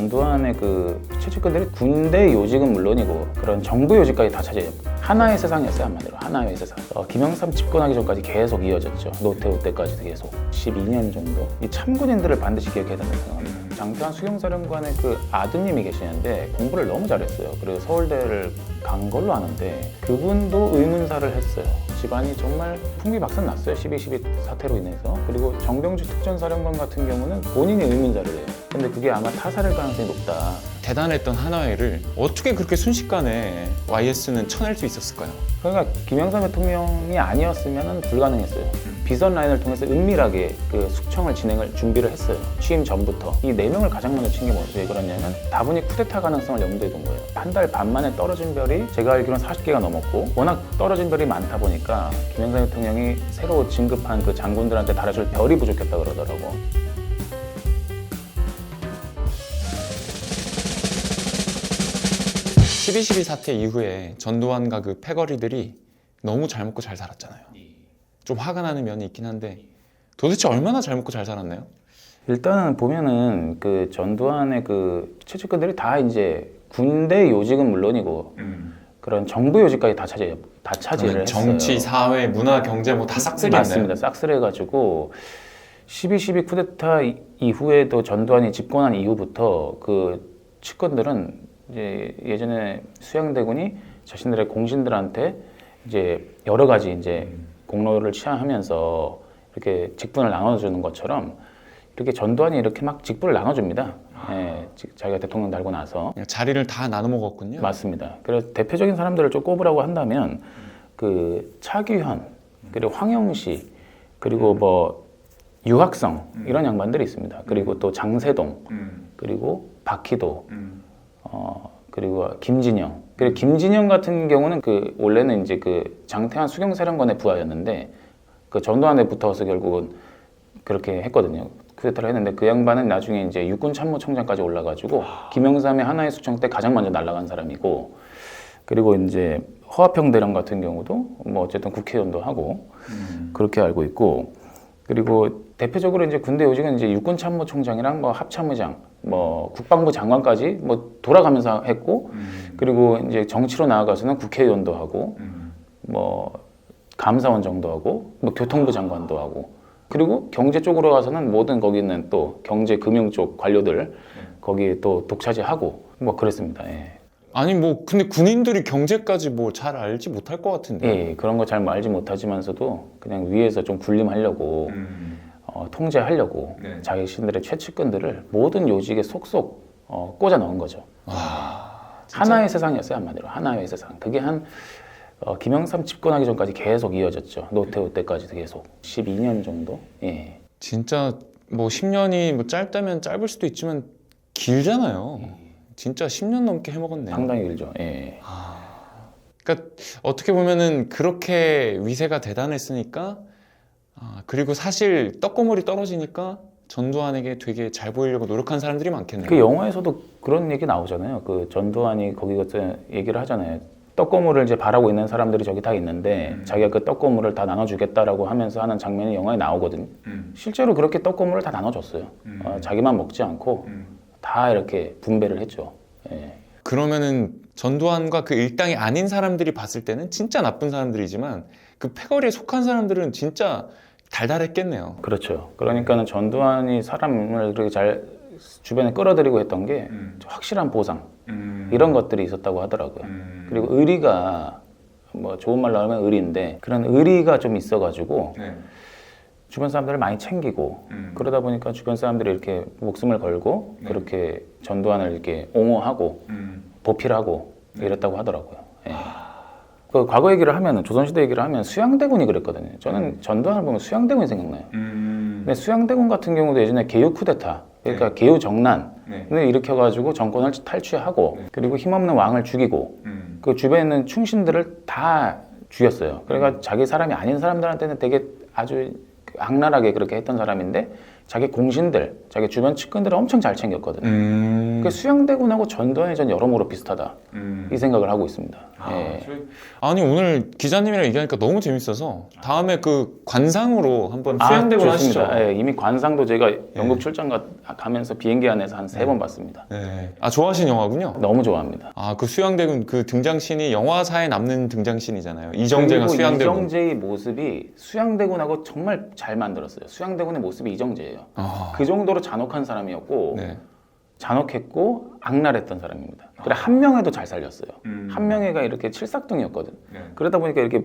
전두환의 그 최측근들이 군대 요직은 물론이고 그런 정부 요직까지 다 차지해요. 하나의 세상이었어요 한마디로 하나의 세상. 어, 김영삼 집권하기 전까지 계속 이어졌죠. 노태우 때까지도 계속 12년 정도. 이 참군인들을 반드시 기억해야 된다고 생각합니다. 장태환 수경사령관의 그 아드님이 계시는데 공부를 너무 잘했어요. 그리고 서울대를 간 걸로 아는데 그분도 의문사를 했어요. 집안이 정말 풍비박산 났어요. 12.12 사태로 인해서. 그리고 정병주 특전사령관 같은 경우는 본인이 의문사를 해요. 근데 그게 아마 타살일 가능성이 높다. 대단했던 한화회를 어떻게 그렇게 순식간에 YS는 쳐낼 수 있었을까요? 그러니까 김영삼 대통령이 아니었으면 불가능했어요. 비선 라인을 통해서 은밀하게 그 숙청을 진행을 준비를 했어요. 취임 전부터 이 네 명을 가장 먼저 친게 뭐- 왜 그러냐면 다분히 쿠데타 가능성을 염두에 둔 거예요. 한 달 반 만에 떨어진 별이 제가 알기로는 40개가 넘었고 워낙 떨어진 별이 많다 보니까 김영삼 대통령이 새로 진급한 그 장군들한테 달아줄 별이 부족했다 그러더라고. 12.12 사태 이후에 전두환과 그 패거리들이 너무 잘 먹고 잘 살았잖아요. 좀 화가 나는 면이 있긴 한데 도대체 얼마나 잘 먹고 잘 살았나요? 일단은 보면은 그 전두환의 그 최측근들이 다 이제 군대 요직은 물론이고 그런 정부 요직까지 다 차지해요. 다 차지를 했어요. 정치, 사회, 문화, 경제 뭐 다 싹쓸이했나요? 맞습니다. 싹쓸이 해가지고 12.12 쿠데타 이- 이후에도 전두환이 집권한 이후부터 그 측근들은 이제 예전에 수양대군이 자신들의 공신들한테 이제 여러 가지 이제 공로를 취하하면서 이렇게 직분을 나눠주는 것처럼 이렇게 전두환이 이렇게 막 직분을 나눠줍니다. 예, 지- 자기가 대통령 달고 나서 그냥 자리를 다 나눠 먹었군요. 맞습니다. 그래서 대표적인 사람들을 좀 꼽으라고 한다면 그 차규현 그리고 황영시 그리고 뭐 유학성 이런 양반들이 있습니다. 그리고 또 장세동 그리고 박희도 어 그리고 김진영 그리고 김진영 같은 경우는 그 원래는 이제 그 장태환 수경사령관의 부하였는데 그 전두환에 붙어서 결국은 그렇게 했거든요. 쿠데타를 했는데 그 양반은 나중에 이제 육군 참모총장까지 올라가지고 김영삼의 하나의 숙청 때 가장 먼저 날아간 사람이고 그리고 이제 허화평 대령 같은 경우도 뭐 어쨌든 국회의원도 하고 그렇게 알고 있고 그리고 대표적으로 이제 군대 요직은 이제 육군 참모총장이랑 뭐 합참의장 뭐 국방부 장관까지 뭐 돌아가면서 했고 그리고 이제 정치로 나아가서는 국회의원도 하고 뭐 감사원 정도 하고 뭐 교통부 장관도 하고 그리고 경제 쪽으로 가서는 모든 거기는 또 경제 금융 쪽 관료들 거기에 또 독차지하고 뭐 그랬습니다. 예. 아니 뭐 근데 군인들이 경제까지 뭐 잘 알지 못할 것 같은데. 예, 그런 거 잘 알지 못하지만서도 그냥 위에서 좀 군림하려고 어, 통제하려고 네. 자기 신들의 최측근들을 모든 요직에 속속 어, 꽂아 넣은 거죠. 하나의 세상이었어요 한마디로 하나의 세상. 그게 한 어, 김영삼 집권하기 전까지 계속 이어졌죠. 노태우 때까지도 계속 12년 정도. 예. 진짜 뭐 10년이 뭐 짧다면 짧을 수도 있지만 길잖아요. 진짜 10년 넘게 해먹었네요. 상당히 길죠. 예. 그러니까 어떻게 보면은 그렇게 위세가 대단했으니까 아, 그리고 사실 떡고물이 떨어지니까 전두환에게 되게 잘 보이려고 노력한 사람들이 많겠네요. 그 영화에서도 그런 얘기 나오잖아요. 그 전두환이 거기 가서 얘기를 하잖아요. 떡고물을 이제 바라고 있는 사람들이 저기 다 있는데 자기가 그 떡고물을 다 나눠주겠다라고 하면서 하는 장면이 영화에 나오거든요. 실제로 그렇게 떡고물을 다 나눠줬어요. 어, 자기만 먹지 않고 다 이렇게 분배를 했죠. 예. 그러면은 전두환과 그 일당이 아닌 사람들이 봤을 때는 진짜 나쁜 사람들이지만 그 패거리에 속한 사람들은 진짜 달달했겠네요. 그렇죠. 그러니까는 전두환이 사람을 그렇게 잘 주변에 끌어들이고 했던 게 확실한 보상. 이런 것들이 있었다고 하더라고요. 그리고 의리가 뭐 좋은 말로 하면 의리인데 그런 의리가 좀 있어가지고 주변 사람들을 많이 챙기고 그러다 보니까 주변 사람들이 이렇게 목숨을 걸고 그렇게 전두환을 이렇게 옹호하고 보필하고 이랬다고 하더라고요. 예. 그 과거 얘기를 하면 조선시대 얘기를 하면 수양대군이 그랬거든요. 저는 전두환을 보면 수양대군이 생각나요. 근데 수양대군 같은 경우도 예전에 개유 쿠데타, 그러니까 개유 정난을 일으켜가지고 정권을 탈취하고 그리고 힘없는 왕을 죽이고 그 주변에 있는 충신들을 다 죽였어요. 그러니까 자기 사람이 아닌 사람들한테는 되게 아주 악랄하게 그렇게 했던 사람인데 자기 공신들, 자기 주변 측근들을 엄청 잘 챙겼거든요. 음. 그 수양대군하고 전두환이 전 여러모로 비슷하다 이 생각을 하고 있습니다. 예. 아니 오늘 기자님이랑 얘기하니까 너무 재밌어서 다음에 그 관상으로 한번 수양대본 아, 하시죠. 예, 이미 관상도 제가 영국 예. 출장 가, 가면서 비행기 안에서 한 세 번 봤습니다. 네. 아 좋아하시는 영화군요. 너무 좋아합니다. 아 그 수양대군 그 등장신이 영화사에 남는 등장신이잖아요. 이정재가 수양대군. 이정재의 모습이 수양대군하고 정말 잘 만들었어요. 수양대군의 모습이 이정재예요. 아, 그 정도로 잔혹한 사람이었고 네. 잔혹했고 악랄했던 사람입니다. 그래 한 명에도 잘 살렸어요. 한 명에가 이렇게 칠삭둥이었거든. 네. 그러다 보니까 이렇게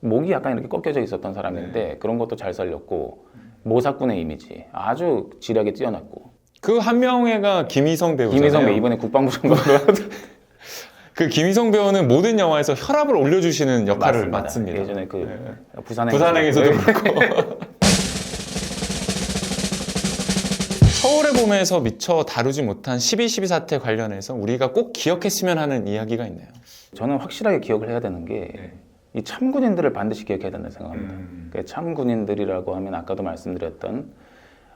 목이 약간 이렇게 꺾여져 있었던 사람인데 그런 것도 잘 살렸고 모사꾼의 이미지 아주 지략에 뛰어났고 그 한명회가 김희성 배우잖아요. 김희성 배 이번에 국방부 장관으로 그 김희성 배우는 모든 영화에서 혈압을 올려주시는 역할을 맡습니다. 예전에 그 네. 부산행 부산행에서도 그렇고. 봄에서 미처 다루지 못한 12.12 사태 관련해서 우리가 꼭 기억했으면 하는 이야기가 있네요. 저는 확실하게 기억을 해야 되는 게이 참군인들을 반드시 기억해야 된다고 생각합니다. 그 참군인들이라고 하면 아까도 말씀드렸던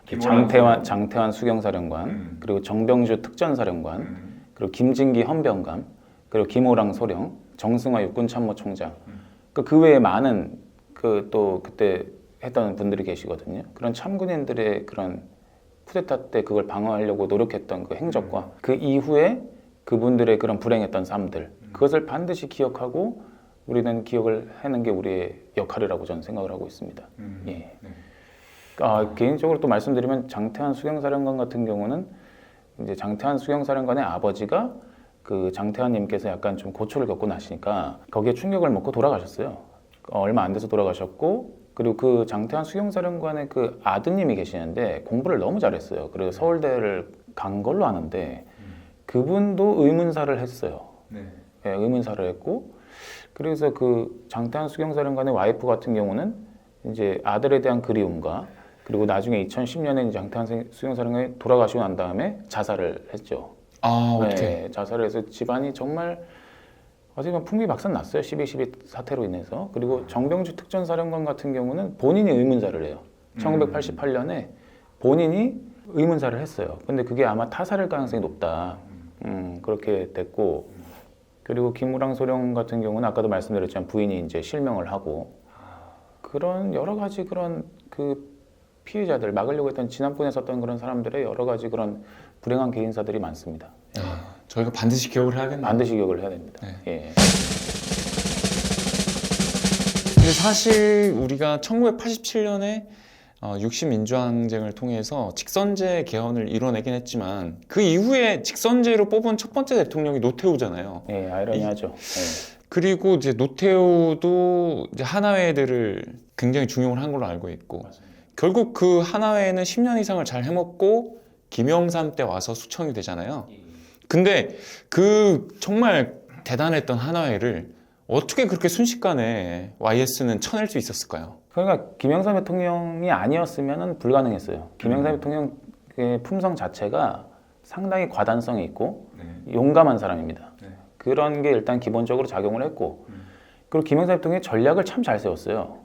그 장태환, 장태환 수경사령관, 그리고 정병주 특전사령관, 그리고 김진기 헌병감, 그리고 김호랑 소령, 정승화 육군참모총장, 그, 그 외에 많은 그 또 그때 했던 분들이 계시거든요. 그런 참군인들의 그런 쿠데타 때 그걸 방어하려고 노력했던 그 행적과 그 이후에 그분들의 그런 불행했던 삶들 그것을 반드시 기억하고 우리는 기억을 하는 게 우리의 역할이라고 저는 생각을 하고 있습니다. 예. 아, 개인적으로 또 말씀드리면 장태환 수경사령관 같은 경우는 이제 장태환 수경사령관의 아버지가 그 장태환님께서 약간 좀 고초를 겪고 나시니까 거기에 충격을 먹고 돌아가셨어요. 어, 얼마 안 돼서 돌아가셨고 그리고 그 장태환 수경사령관의 그 아드님이 계시는데 공부를 너무 잘했어요. 그래서 서울대를 간 걸로 아는데 그분도 의문사를 했어요. 예, 의문사를 했고 그래서 그 장태환 수경사령관의 와이프 같은 경우는 이제 아들에 대한 그리움과 그리고 나중에 2010년에 장태환 생- 수경사령관이 돌아가시고 난 다음에 자살을 했죠. 아 어떻게? 네, 자살을 해서 집안이 정말 어떻게 보면 풍비박산 났어요. 12.12 사태로 인해서. 그리고 정병주 특전사령관 같은 경우는 본인이 의문사를 해요. 1988년에 본인이 의문사를 했어요. 근데 그게 아마 타살일 가능성이 높다. 음, 그렇게 됐고 그리고 김우랑 소령 같은 경우는 아까도 말씀드렸지만 부인이 이제 실명을 하고 그런 여러 가지 그런 그 피해자들 막으려고 했던 지난번에 썼던 그런 사람들의 여러 가지 그런 불행한 개인사들이 많습니다. 아, 저희가 반드시 기억을 해야겠네요. 반드시 기억을 해야 됩니다. 네. 예. 근데 사실 우리가 1987년에 어, 60민주항쟁을 통해서 직선제 개헌을 이뤄내긴 했지만 그 이후에 직선제로 뽑은 첫 번째 대통령이 노태우잖아요. 예, 아이러니하죠. 예. 그리고 이제 노태우도 이제 하나회들을 굉장히 중용을 한 걸로 알고 있고 결국 그 하나회는 10년 이상을 잘 해먹고 김영삼 때 와서 수청이 되잖아요. 근데 그 정말 대단했던 하나회를 어떻게 그렇게 순식간에 YS는 쳐낼 수 있었을까요? 그러니까 김영삼 대통령이 아니었으면 불가능했어요. 김영삼 대통령의 품성 자체가 상당히 과단성이 있고 용감한 사람입니다. 네. 그런 게 일단 기본적으로 작용을 했고 그리고 김영삼 대통령이 전략을 참 잘 세웠어요.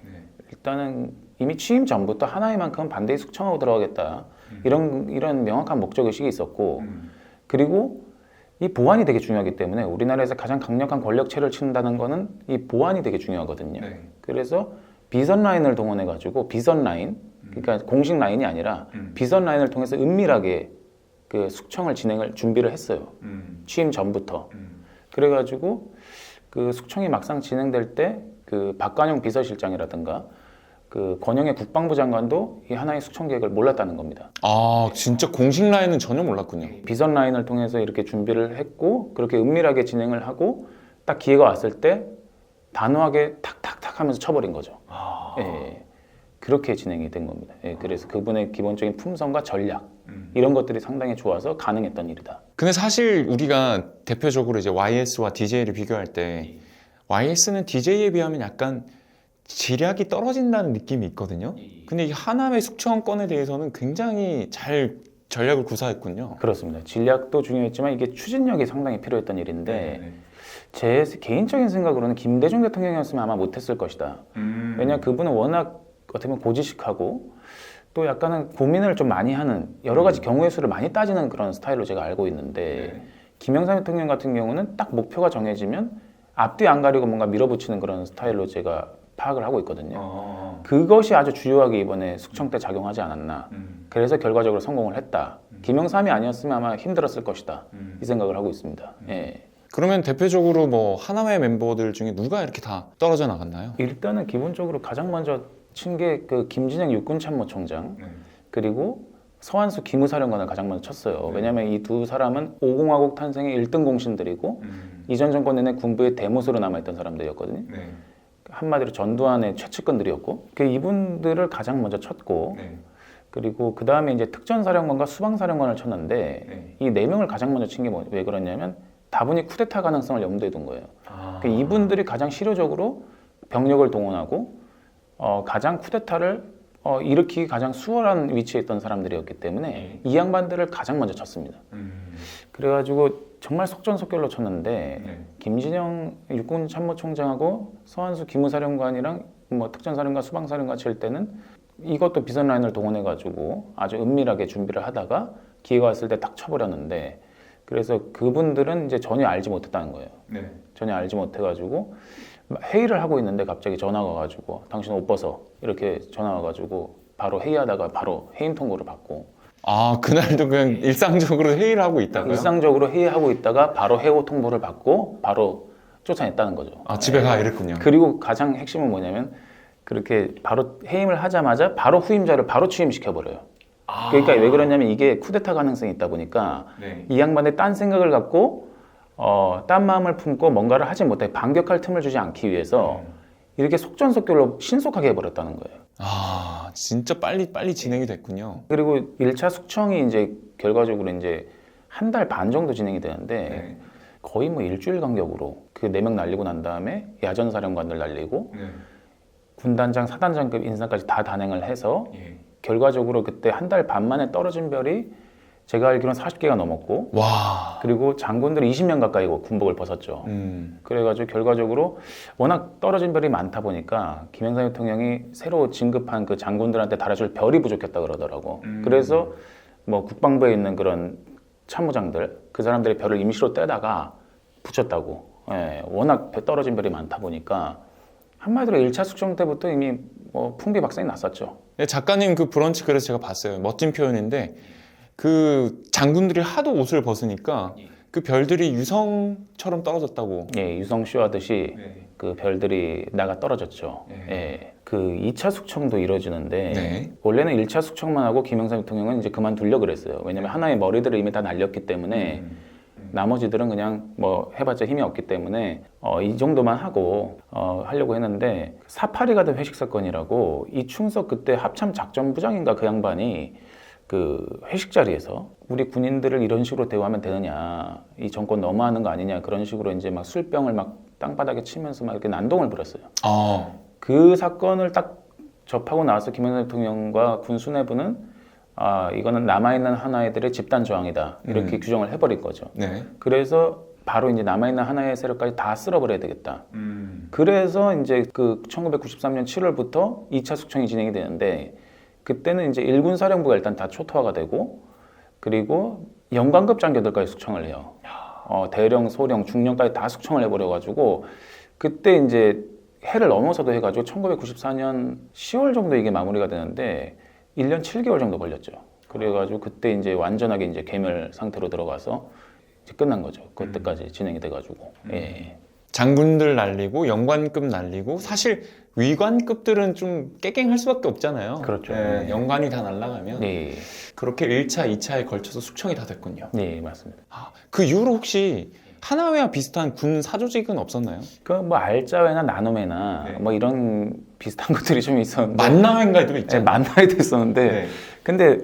일단은 이미 취임 전부터 하나의만큼 반대에 숙청하고 들어가겠다 이런 이런 명확한 목적 의식이 있었고 그리고 이 보안이 되게 중요하기 때문에 우리나라에서 가장 강력한 권력체를 친다는 거는 이 보안이 되게 중요하거든요. 그래서 비선 라인을 동원해 가지고 비선 라인 그러니까 공식 라인이 아니라 비선 라인을 통해서 은밀하게 그 숙청을 진행을 준비를 했어요. 취임 전부터. 그래 가지고 그 숙청이 막상 진행될 때 그 박관용 비서실장이라든가 그 권영애 국방부 장관도 이 하나의 숙청 계획을 몰랐다는 겁니다. 아 진짜 공식 라인은 전혀 몰랐군요. 비선 라인을 통해서 이렇게 준비를 했고 그렇게 은밀하게 진행을 하고 딱 기회가 왔을 때 단호하게 탁탁탁 하면서 쳐버린 거죠. 예, 그렇게 진행이 된 겁니다. 예, 그래서 그분의 기본적인 품성과 전략 이런 것들이 상당히 좋아서 가능했던 일이다. 근데 사실 우리가 대표적으로 이제 YS와 DJ를 비교할 때 YS는 DJ에 비하면 약간 지략이 떨어진다는 느낌이 있거든요. 근데 이 하나의 숙청권에 대해서는 굉장히 잘 전략을 구사했군요. 그렇습니다. 전략도 중요했지만 이게 추진력이 상당히 필요했던 일인데 제 개인적인 생각으로는 김대중 대통령이었으면 아마 못했을 것이다. 왜냐 그분은 워낙 어떻게 보면 고지식하고 또 약간은 고민을 좀 많이 하는 여러 가지 경우의 수를 많이 따지는 그런 스타일로 제가 알고 있는데 김영삼 대통령 같은 경우는 딱 목표가 정해지면 앞뒤 안 가리고 뭔가 밀어붙이는 그런 스타일로 제가 파악을 하고 있거든요. 어. 그것이 아주 주요하게 이번에 숙청 때 작용하지 않았나. 음. 그래서 결과적으로 성공을 했다. 김영삼이 아니었으면 아마 힘들었을 것이다. 음. 이 생각을 하고 있습니다. 예. 그러면 대표적으로 뭐 하나회 멤버들 중에 누가 이렇게 다 떨어져 나갔나요? 일단은 기본적으로 가장 먼저 친 게 그 김진영 육군참모총장 그리고 서한수 기무사령관을 가장 먼저 쳤어요. 네. 왜냐하면 이 두 사람은 50화국 탄생의 1등 공신들이고 음. 이전 정권 내내 군부의 대모수로 남아있던 사람들이었거든요. 네. 한마디로 전두환의 최측근들이었고 그 이분들을 가장 먼저 쳤고 네. 그리고 그 다음에 이제 특전사령관과 수방사령관을 쳤는데 네. 이네 명을 가장 먼저 친 게 왜 그러냐면 다분히 쿠데타 가능성을 염두에 둔 거예요. 아. 그러니까 이분들이 가장 실효적으로 병력을 동원하고 어, 가장 쿠데타를 어, 일으키기 가장 수월한 위치에 있던 사람들이었기 때문에 이 양반들을 가장 먼저 쳤습니다. 음. 그래가지고 정말 속전속결로 쳤는데 네. 김진영 육군 참모총장하고 서한수 기무사령관이랑 뭐 특전사령관 수방사령관 칠 때는 이것도 비선 라인을 동원해 가지고 아주 은밀하게 준비를 하다가 기회가 왔을 때 딱 쳐버렸는데 그래서 그분들은 이제 전혀 알지 못했다는 거예요. 네. 전혀 알지 못해 가지고 회의를 하고 있는데 갑자기 전화가 와가지고 당신 옷 벗어 이렇게 전화 와가지고 바로 회의하다가 바로 해임 통보를 받고 아 그날도 그냥 일상적으로 회의를 하고 있다고요? 일상적으로 회의하고 있다가 바로 해고 통보를 받고 바로 쫓아냈다는 거죠. 아 집에 가 이랬군요. 그리고 가장 핵심은 뭐냐면 그렇게 바로 해임을 하자마자 바로 후임자를 바로 취임시켜 버려요. 아. 그러니까 왜 그러냐면 이게 쿠데타 가능성이 있다 보니까 네. 이 양반의 딴 생각을 갖고 어, 딴 마음을 품고 뭔가를 하지 못해 반격할 틈을 주지 않기 위해서 음. 이렇게 속전속결로 신속하게 해버렸다는 거예요. 아 진짜 빨리 빨리 진행이 됐군요. 그리고 1차 숙청이 이제 결과적으로 이제 한 달 반 정도 진행이 되는데 네. 거의 뭐 일주일 간격으로 그 네 명 날리고 난 다음에 야전 사령관들 날리고 네. 군단장, 사단장급 인사까지 다 단행을 해서 예. 결과적으로 그때 한 달 반 만에 떨어진 별이 제가 알기로는 40개가 넘었고 와. 그리고 장군들이 20명 가까이 군복을 벗었죠. 음. 그래가지고 결과적으로 워낙 떨어진 별이 많다 보니까 김영삼 대통령이 새로 진급한 그 장군들한테 달아줄 별이 부족했다 그러더라고. 음. 그래서 뭐 국방부에 있는 그런 참모장들 그 사람들의 별을 임시로 떼다가 붙였다고. 예, 워낙 배- 떨어진 별이 많다 보니까 한마디로 1차 숙청 때부터 이미 뭐 풍비박산이 났었죠. 네, 작가님 그 브런치 그래서 제가 봤어요. 멋진 표현인데 그 장군들이 하도 옷을 벗으니까 그 별들이 유성처럼 떨어졌다고. 예, 유성 쇼 하듯이 네. 그 별들이 나가 떨어졌죠. 네. 예. 그 2차 숙청도 이루어지는데 네. 원래는 1차 숙청만 하고 김영삼 대통령은 이제 그만두려 그랬어요. 왜냐면 하나의 머리들을 이미 다 날렸기 때문에 음. 나머지들은 그냥 뭐 해봤자 힘이 없기 때문에 어, 이 정도만 하고 어, 하려고 했는데 사파리가 된 회식 사건이라고 이충석 그때 합참 작전부장인가 그 양반이 그 회식 자리에서 우리 군인들을 이런 식으로 대우하면 되느냐 이 정권 너무하는 거 아니냐 그런 식으로 이제 막 술병을 막 땅바닥에 치면서 막 이렇게 난동을 부렸어요. 아. 그 사건을 딱 접하고 나서 김영삼 대통령과 군 수뇌부는 아 이거는 남아있는 하나의들의 집단 저항이다 이렇게 음. 규정을 해버릴 거죠. 네. 그래서 바로 이제 남아있는 하나의 세력까지 다 쓸어버려야 되겠다. 음. 그래서 이제 그 1993년 7월부터 2차 숙청이 진행이 되는데 그때는 이제 일군 사령부가 일단 다 초토화가 되고 그리고 영관급 장교들까지 숙청을 해요. 어, 대령, 소령, 중령까지 다 숙청을 해버려가지고 그때 이제 해를 넘어서도 해가지고 1994년 10월 정도 이게 마무리가 되는데 1년 7개월 정도 걸렸죠. 그래가지고 그때 이제 완전하게 이제 개멸 상태로 들어가서 이제 끝난 거죠. 그때까지 진행이 돼가지고. 예. 장군들 날리고 영관급 날리고 사실 위관급들은 좀 깨갱할 수밖에 없잖아요. 그렇죠. 네, 네. 영관이 다 날라가면 네. 그렇게 1차, 2차에 걸쳐서 숙청이 다 됐군요. 네, 맞습니다. 아, 그 이후로 혹시 하나회와 비슷한 군 사조직은 없었나요? 그뭐 알짜회나 나눔회나 네. 뭐 이런 비슷한 것들이 좀 있었는데 만남회인가도 네, 있잖아요. 만나야 됐었는데 네. 근데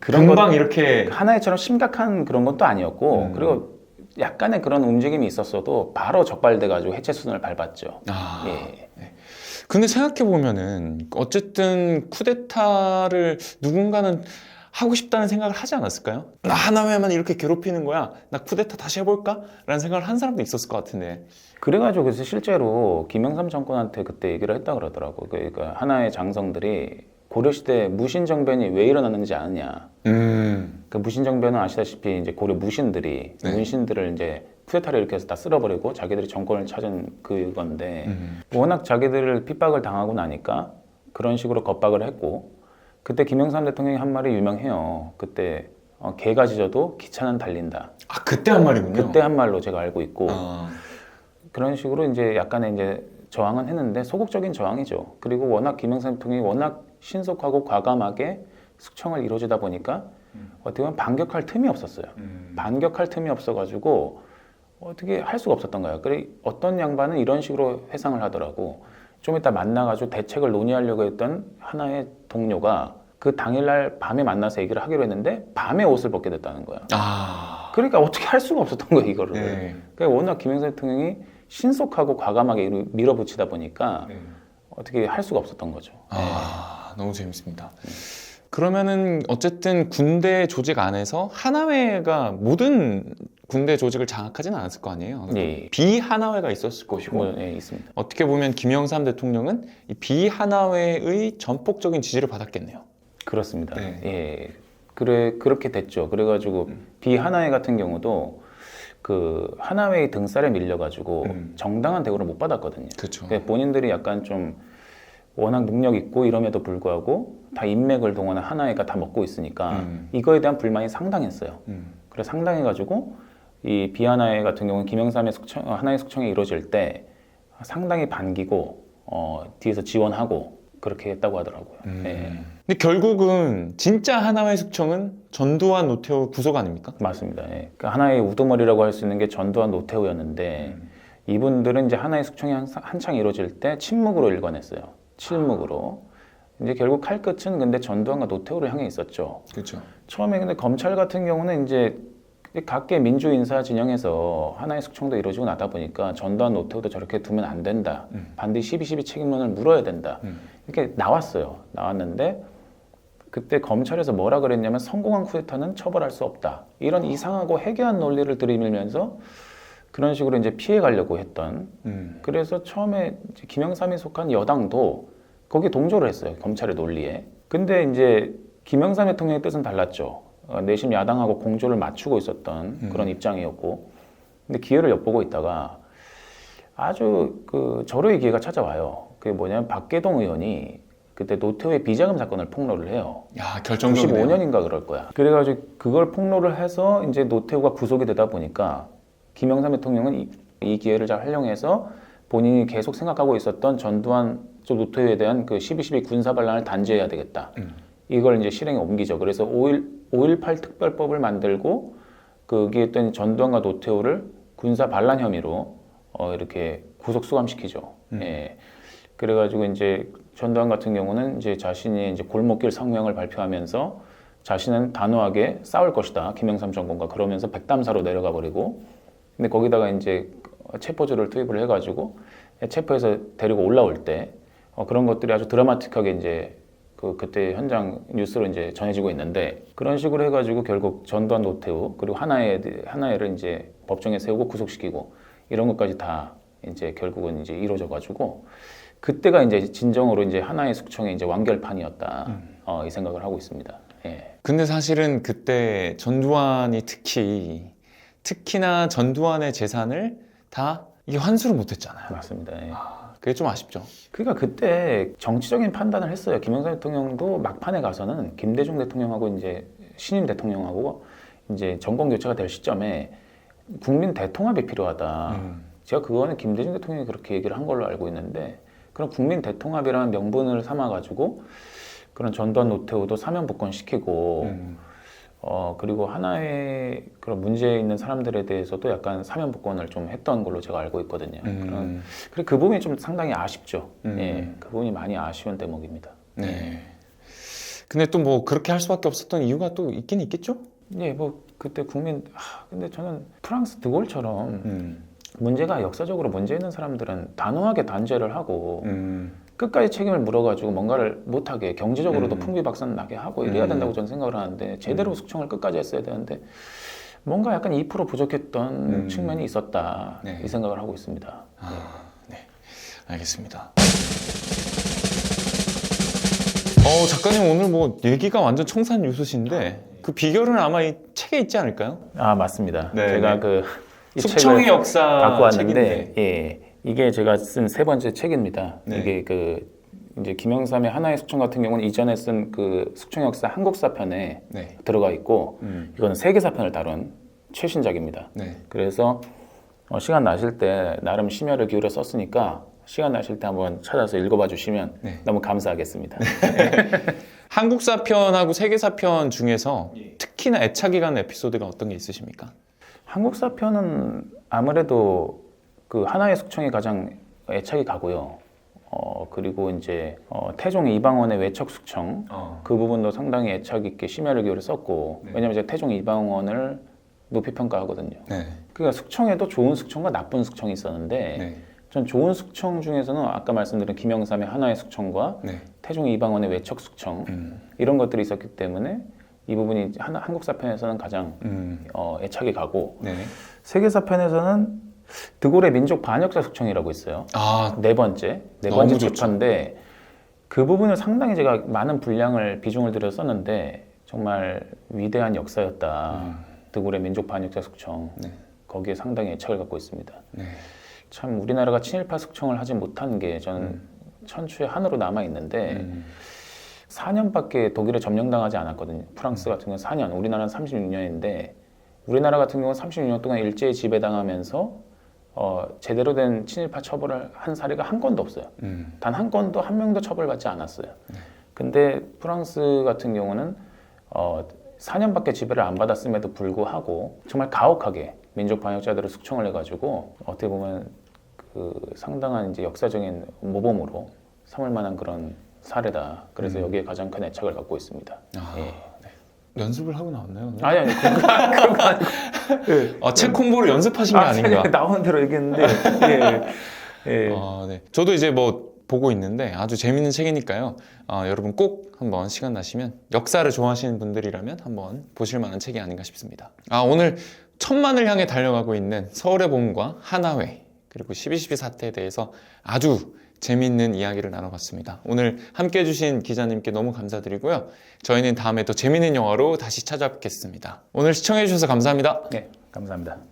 그런 것 금방 이렇게 하나의처럼 심각한 그런 것도 아니었고 음. 그리고 약간의 그런 움직임이 있었어도 바로 적발돼 가지고 해체 수준을 밟았죠. 아. 예. 근데 생각해 보면은 어쨌든 쿠데타를 누군가는 하고 싶다는 생각을 하지 않았을까요? 나 하나회만 이렇게 괴롭히는 거야. 나 쿠데타 다시 해볼까? 라는 생각을 한 사람도 있었을 것 같은데. 그래가지고 그래서 실제로 김영삼 정권한테 그때 얘기를 했다 그러더라고. 그러니까 하나의 장성들이 고려시대 무신정변이 왜 일어났는지 아느냐. 음. 그 무신정변은 아시다시피 이제 고려 무신들이 네. 문신들을 이제 쿠데타를 일으켜서 다 쓸어버리고 자기들이 정권을 찾은 그건데 음. 워낙 자기들을 핍박을 당하고 나니까 그런 식으로 겁박을 했고 그때 김영삼 대통령이 한 말이 유명해요. 그때 어, 개가 짖어도 기차는 달린다. 아 그때 한 말이군요. 그때 한 말로 제가 알고 있고 아, 그런 식으로 이제 약간의 이제 저항은 했는데 소극적인 저항이죠. 그리고 워낙 김영삼 대통령이 워낙 신속하고 과감하게 숙청을 이루어지다 보니까 어떻게 보면 반격할 틈이 없었어요. 음. 반격할 틈이 없어가지고 어떻게 할 수가 없었던 거예요. 그래 어떤 양반은 이런 식으로 회상을 하더라고. 좀 이따 만나가지고 대책을 논의하려고 했던 하나의 동료가 그 당일날 밤에 만나서 얘기를 하기로 했는데 밤에 옷을 벗게 됐다는 거야. 아, 그러니까 어떻게 할 수가 없었던 거예요 이거를. 네. 그러니까 워낙 김영삼 대통령이 신속하고 과감하게 밀어붙이다 보니까 네. 어떻게 할 수가 없었던 거죠. 아, 너무 재밌습니다. 그러면은 어쨌든 군대 조직 안에서 하나회가 모든 군대 조직을 장악하지는 않았을 거 아니에요. 예, 비하나회가 있었을 것이고 뭐, 예, 있습니다. 어떻게 보면 김영삼 대통령은 이 비하나회의 전폭적인 지지를 받았겠네요. 그렇습니다. 네. 예, 그래 그렇게 됐죠. 그래가지고 음. 비하나회 같은 경우도 그 하나회의 등살에 밀려가지고 음. 정당한 대우를 못 받았거든요. 그렇죠. 본인들이 약간 좀 워낙 능력 있고 이럼에도 불구하고 다 인맥을 동원한 하나회가 다 먹고 있으니까 음. 이거에 대한 불만이 상당했어요. 음. 그래서 상당해가지고 이 비하나회 같은 경우는 김영삼의 숙청, 어, 하나의 숙청이 이루어질 때 상당히 반기고 어, 뒤에서 지원하고 그렇게 했다고 하더라고요. 음. 예, 근데 결국은 진짜 하나회 숙청은 전두환 노태우 구속 아닙니까? 맞습니다. 예. 그 하나의 우두머리라고 할 수 있는 게 전두환 노태우였는데 음. 이분들은 이제 하나의 숙청이 한, 한창 이루어질 때 침묵으로 일관했어요. 침묵으로. 이제 결국 칼끝은 근데 전두환과 노태우를 향해 있었죠. 그렇죠. 처음에 근데 검찰 같은 경우는 이제 각계 민주 인사 진영에서 하나의 숙청도 이루어지고 나다 보니까 전두환 노태우도 저렇게 두면 안 된다. 음. 반드시 12.12 책임론을 물어야 된다. 음. 이렇게 나왔어요. 나왔는데 그때 검찰에서 뭐라 그랬냐면 성공한 쿠데타는 처벌할 수 없다. 이런 이상하고 해괴한 논리를 들이밀면서 그런 식으로 이제 피해 가려고 했던 음. 그래서 처음에 김영삼이 속한 여당도 거기에 동조를 했어요. 검찰의 논리에. 근데 이제 김영삼 대통령의 뜻은 달랐죠. 어, 내심 야당하고 공조를 맞추고 있었던 음. 그런 입장이었고. 근데 기회를 엿보고 있다가 아주 그 절호의 기회가 찾아와요. 그게 뭐냐면 박계동 의원이 그때 노태우의 비자금 사건을 폭로를 해요. 야 결정적이네요. 95년인가 그럴 거야. 그래가지고 그걸 폭로를 해서 이제 노태우가 구속이 되다 보니까 김영삼 대통령은 이, 이 기회를 잘 활용해서 본인이 계속 생각하고 있었던 전두환 저 노태우에 대한 그 12.12 군사 반란을 단죄해야 되겠다. 음. 이걸 이제 실행에 옮기죠. 그래서 5.1, 5.18 특별법을 만들고 거기에 있던 전두환과 노태우를 군사 반란 혐의로 어, 이렇게 구속 수감시키죠. 음. 예. 그래가지고 이제 전두환 같은 경우는 이제 자신이 이제 골목길 성명을 발표하면서 자신은 단호하게 싸울 것이다. 김영삼 정권과 그러면서 백담사로 내려가 버리고 근데 거기다가 이제 체포조를 투입을 해가지고 체포해서 데리고 올라올 때 어, 그런 것들이 아주 드라마틱하게 이제 그 그때 현장 뉴스로 이제 전해지고 있는데 그런 식으로 해가지고 결국 전두환 노태우 그리고 하나의 하나의를 이제 법정에 세우고 구속시키고 이런 것까지 다 이제 결국은 이제 이루어져 가지고 그때가 이제 진정으로 이제 하나의 숙청의 이제 완결판이었다 어, 이 생각을 하고 있습니다. 예. 근데 사실은 그때 전두환이 특히 특히나 전두환의 재산을 다 이게 환수를 못했잖아요. 맞습니다. 예. 그게 좀 아쉽죠. 그러니까 그때 정치적인 판단을 했어요. 김영삼 대통령도 막판에 가서는 김대중 대통령하고 이제 신임 대통령하고 이제 정권 교체가 될 시점에 국민 대통합이 필요하다. 음. 제가 그거는 김대중 대통령이 그렇게 얘기를 한 걸로 알고 있는데 그런 국민 대통합이라는 명분을 삼아 가지고 그런 전두환 노태우도 사면 복권 시키고 음. 어 그리고 하나의 그런 문제 있는 사람들에 대해서도 약간 사면 복권을 좀 했던 걸로 제가 알고 있거든요. 그런 음. 그래 그 부분이 좀 상당히 아쉽죠. 음. 예, 그 부분이 많이 아쉬운 대목입니다. 네. 근데 또 뭐 그렇게 할 수밖에 없었던 이유가 또 있긴 있겠죠? 예, 뭐 그때 국민 아, 근데 저는 프랑스 드골처럼 음. 문제가 역사적으로 문제 있는 사람들은 단호하게 단죄를 하고 음. 끝까지 책임을 물어가지고 뭔가를 못하게 경제적으로도 음. 풍비박산 나게 하고 이래야 음. 된다고 저는 생각을 하는데 제대로 숙청을 끝까지 했어야 되는데 뭔가 약간 2% 부족했던 음. 측면이 있었다 네. 이 생각을 하고 있습니다. 아, 네. 알겠습니다. 어, 작가님 오늘 뭐 얘기가 완전 청산유수신데 그 비결은 아마 이 책에 있지 않을까요? 아 맞습니다. 네, 제가 네. 그이 숙청의 역사 갖고 왔는데 책인데. 예 이게 제가 쓴 세 번째 책입니다. 네. 이게 그 이제 김영삼의 하나의 숙청 같은 경우는 이전에 쓴 그 숙청 역사 한국사 편에 네. 들어가 있고 음. 이거는 세계사 편을 다룬 최신작입니다. 네. 그래서 어, 시간 나실 때 나름 심혈을 기울여 썼으니까 시간 나실 때 한번 찾아서 읽어봐 주시면 네. 너무 감사하겠습니다. 한국사 편하고 세계사 편 중에서 예. 특히나 애착이 가는 에피소드가 어떤 게 있으십니까? 한국사 편은 아무래도 그 하나의 숙청이 가장 애착이 가고요. 어 그리고 이제 어, 태종 이방원의 외척 숙청 그 부분도 상당히 애착 있게 심혈을 기울여 썼고 네. 왜냐면 제가 태종 이방원을 높이 평가하거든요. 네. 그러니까 숙청에도 좋은 숙청과 나쁜 숙청이 있었는데 네. 전 좋은 숙청 중에서는 아까 말씀드린 김영삼의 하나의 숙청과 네. 태종 이방원의 외척 숙청 음. 이런 것들이 있었기 때문에 이 부분이 한, 한국사편에서는 가장 음. 어, 애착이 가고 네. 세계사편에서는 드골의 민족 반역자 숙청이라고 있어요. 아, 네 번째, 네 너무 번째 좋죠. 챕터인데 그 부분을 상당히 제가 많은 분량을 비중을 들여 썼는데 정말 위대한 역사였다. 드골의 민족 반역자 숙청 네. 거기에 상당히 애착을 갖고 있습니다. 네. 참 우리나라가 친일파 숙청을 하지 못한 게 저는 천추의 한으로 남아 있는데 음. 4년밖에 독일에 점령당하지 않았거든요. 프랑스 같은 경우는 4년, 우리나라는 36년인데 우리나라 같은 경우는 36년 동안 일제히 지배당하면서 어, 제대로 된 친일파 처벌을 한 사례가 한 건도 없어요. 음. 단한 건도 한 명도 처벌받지 않았어요. 근데 프랑스 같은 경우는 어, 4년밖에 지배를 안 받았음에도 불구하고 정말 가혹하게 민족 반역자들을 숙청을 해가지고 어떻게 보면 그 상당한 이제 역사적인 모범으로 삼을 만한 그런 사례다. 그래서 여기에 가장 큰 애착을 갖고 있습니다. 아, 예. 연습을 하고 나왔나요? 오늘? 아니 아니 그거, 그거 아니고 아, 책 공부를 연습하신 게 아, 아닌가? 나오는 대로 얘기했는데 예. 예. 아, 네. 저도 이제 뭐 보고 있는데 아주 재밌는 책이니까요. 아, 여러분 꼭 한번 시간 나시면 역사를 좋아하시는 분들이라면 한번 보실 만한 책이 아닌가 싶습니다. 아, 오늘 천만을 향해 달려가고 있는 서울의 봄과 하나회 그리고 12.12 사태에 대해서 아주 재밌는 이야기를 나눠봤습니다. 오늘 함께 해주신 기자님께 너무 감사드리고요. 저희는 다음에 또 재밌는 영화로 다시 찾아뵙겠습니다. 오늘 시청해주셔서 감사합니다. 네, 감사합니다.